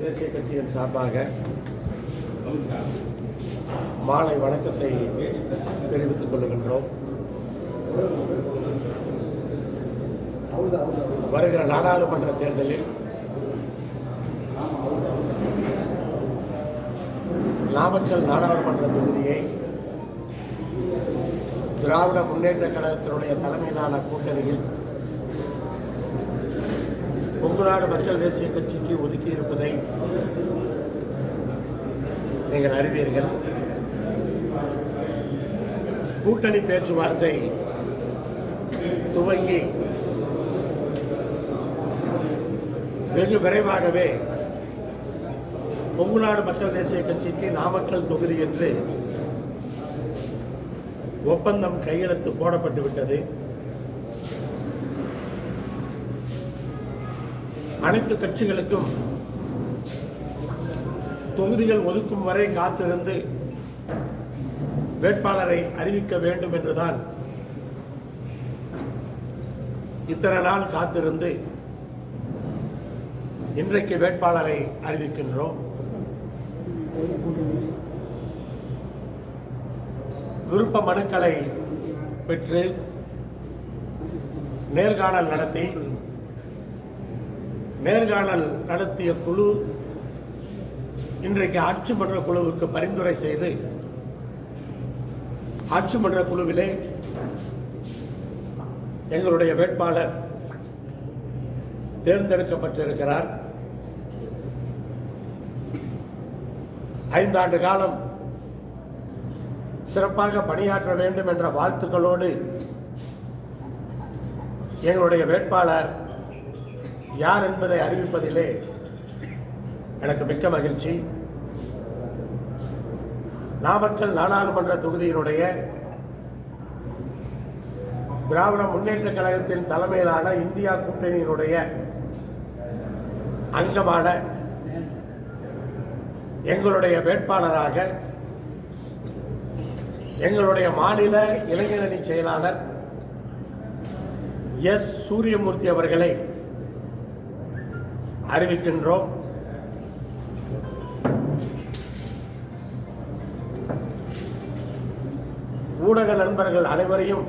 தேசிய கட்சியின் சார்பாக மாலை வணக்கத்தை தெரிவித்துக் கொள்ளுகின்றோம் வருகிற நாடாளுமன்ற தேர்தலில் நாமக்கல் நாடாளுமன்ற தொகுதியை திராவிட முன்னேற்ற கழகத்தினுடைய தலைமையிலான கூட்டணியில் கொங்குநாடு மக்கள் தேசிய கட்சிக்கு ஒதுக்கி இருப்பதை நீங்கள் அறிவீர்கள். கூட்டணி பேச்சுவார்த்தை துவங்கி வெகு விரைவாகவே கொங்குநாடு மக்கள் தேசிய கட்சிக்கு நாமக்கல் தொகுதி என்று ஒப்பந்தம் கையெழுத்து போடப்பட்டு விட்டது. அனைத்து கட்சிகளுக்கும் தொகுதிகள் ஒதுக்கும் வரை காத்திருந்து வேட்பாளரை அறிவிக்க வேண்டும் என்றுதான் இத்தனை நாள் காத்திருந்து இன்றைக்கு வேட்பாளரை அறிவிக்கின்றோம். விருப்ப மனுக்களை பெற்று நேர்காணல் நடத்தி நேர்காணல் நடத்திய குழு இன்றைக்கு ஆட்சி மன்ற குழுவுக்கு பரிந்துரை செய்து ஆட்சி மன்ற குழுவிலே எங்களுடைய வேட்பாளர் தேர்ந்தெடுக்கப்பட்டிருக்கிறார். ஐந்தாண்டு காலம் சிறப்பாக பணியாற்ற வேண்டும் என்ற வாழ்த்துக்களோடு எங்களுடைய வேட்பாளர் யார் என்பதை அறிவிப்பதிலே எனக்கு மிக்க மகிழ்ச்சி. நாமக்கல் நாடாளுமன்ற தொகுதியினுடைய திராவிட முன்னேற்ற கழகத்தின் தலைமையிலான இந்தியா கூட்டணியினுடைய அங்கமான எங்களுடைய வேட்பாளராக எங்களுடைய மாநில இளைஞரணி செயலாளர் எஸ். சூரியமூர்த்தி அவர்களை அறிவிக்கின்றோம். ஊடக நண்பர்கள் அனைவரையும்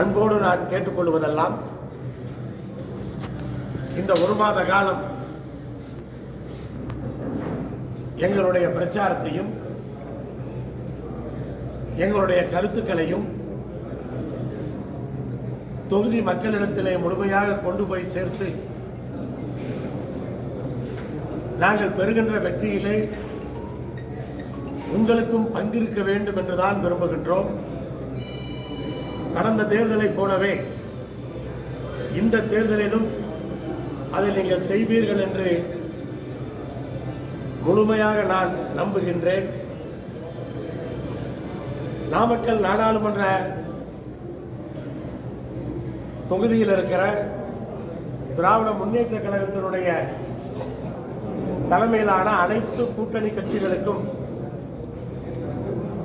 அன்போடு நான் கேட்டுக்கொள்வதெல்லாம் இந்த ஒரு மாத காலம் எங்களுடைய பிரச்சாரத்தையும் எங்களுடைய கருத்துக்களையும் தொகுதி மக்களிடத்திலே முழுமையாக கொண்டு போய் சேர்த்து நாங்கள் பெறுகின்ற வெற்றியிலே உங்களுக்கும் பங்கிருக்க வேண்டும் என்றுதான் விரும்புகின்றோம். கடந்த தேர்தலைப் போலவே இந்த தேர்தலிலும் அதை நீங்கள் செய்வீர்கள் என்று முழுமையாக நான் நம்புகின்றேன். நாமக்கல் நாடாளுமன்ற தொகுதியில் இருக்கிற திராவிட முன்னேற்ற கழகத்தினுடைய தலைமையிலான அனைத்து கூட்டணி கட்சிகளுக்கும்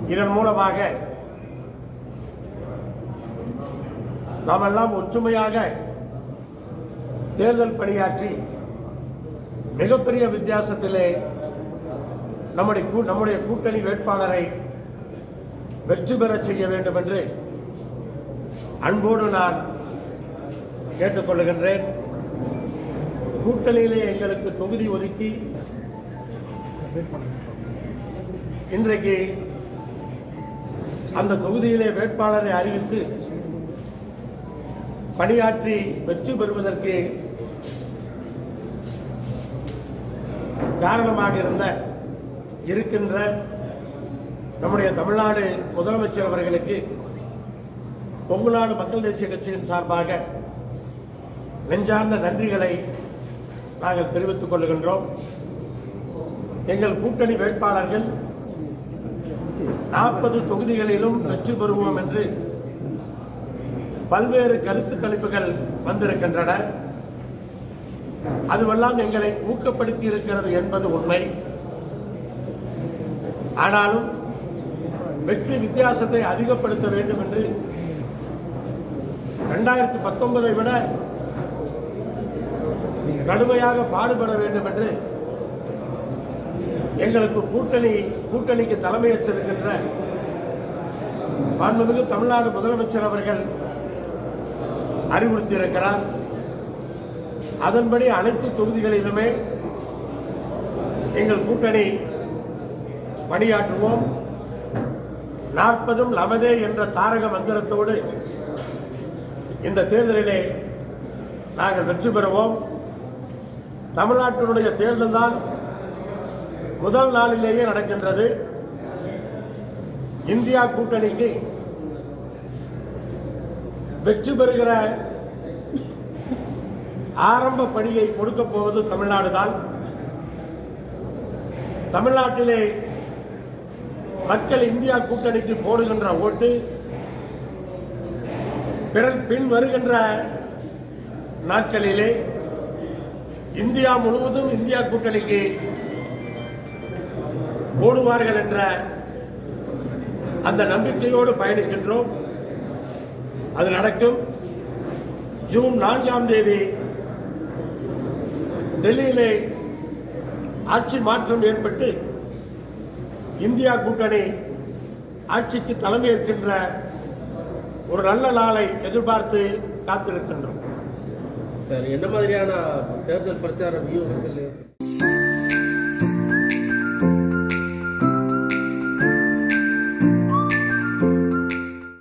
இதன் மூலமாக நாம் எல்லாம் ஒற்றுமையாக தேர்தல் பணியாற்றி மிகப்பெரிய வித்தியாசத்திலே நம்முடைய கூ- நம்முடைய கூட்டணி வேட்பாளரை வெற்றி பெறச் செய்ய வேண்டும் என்று அன்போடு நான் கேட்டுக்கொள்கின்றேன் கூட்டணியிலே எங்களுக்கு தொகுதி ஒதுக்கி இன்றைக்கு அந்த தொகுதியிலே வேட்பாளரை அறிவித்து பணியாற்றி வெற்றி பெறுவதற்கு காரணமாக இருந்த இருக்கின்ற நம்முடைய தமிழ்நாடு முதலமைச்சர் அவர்களுக்கு கொங்குநாடு மக்கள் தேசிய கட்சியின் சார்பாக நெஞ்சார்ந்த நன்றிகளை நாங்கள் தெரிவித்துக் கொள்கின்றோம். எங்கள் கூட்டணி வேட்பாளர்கள் நாற்பது தொகுதிகளிலும் வெற்றி பெறுவோம் என்று பல்வேறு கருத்து கணிப்புகள் வந்திருக்கின்றன. அதுவெல்லாம் எங்களை ஊக்கப்படுத்தி இருக்கிறது என்பது உண்மை. ஆனாலும் வெற்றி வித்தியாசத்தை அதிகப்படுத்த வேண்டும் என்று ரெண்டாயிரத்தி பத்தொன்பதை விட கடுமையாக பாடுபட வேண்டும் என்று எங்களுக்கு கூட்டணி கூட்டணிக்கு தலைமையேற்றிருக்கின்ற மாண்புமிகு தமிழ்நாடு முதலமைச்சர் அவர்கள் அறிவுறுத்தியிருக்கிறார். அதன்படி அனைத்து தொகுதிகளிலுமே எங்கள் கூட்டணி பணியாற்றுவோம். நாற்பதும் நமதே என்ற தாரக மந்திரத்தோடு இந்த தேர்தலிலே நாங்கள் வெற்றி பெறுவோம். தமிழ்நாட்டினுடைய தேர்தல் தான் முதல் நாளிலேயே நடக்கின்றது. இந்தியா கூட்டணிக்கு வெற்றி பெறுகிற ஆரம்ப பணியை கொடுக்க போவது தமிழ்நாடு தான். தமிழ்நாட்டிலே மக்கள் இந்தியா கூட்டணிக்கு போடுகின்ற ஓட்டு பிறர் பின் வருகின்ற நாட்களிலே இந்தியா முழுவதும் இந்தியா கூட்டணிக்கு போடுவார்கள் என்ற அந்த நம்பிக்கையோடு பயணிக்கின்றோம். அது நடக்கும். ஜூன் நான்காம் தேதி டெல்லியிலே ஆட்சி மாற்றம் ஏற்பட்டு இந்தியா கூட்டணி ஆட்சிக்கு தலைமையேற்கின்ற ஒரு நல்ல நாளை எதிர்பார்த்து காத்திருக்கின்றோம். சார் என்ன மாதிரியான தேர்தல் பிரச்சார வியூகங்கள்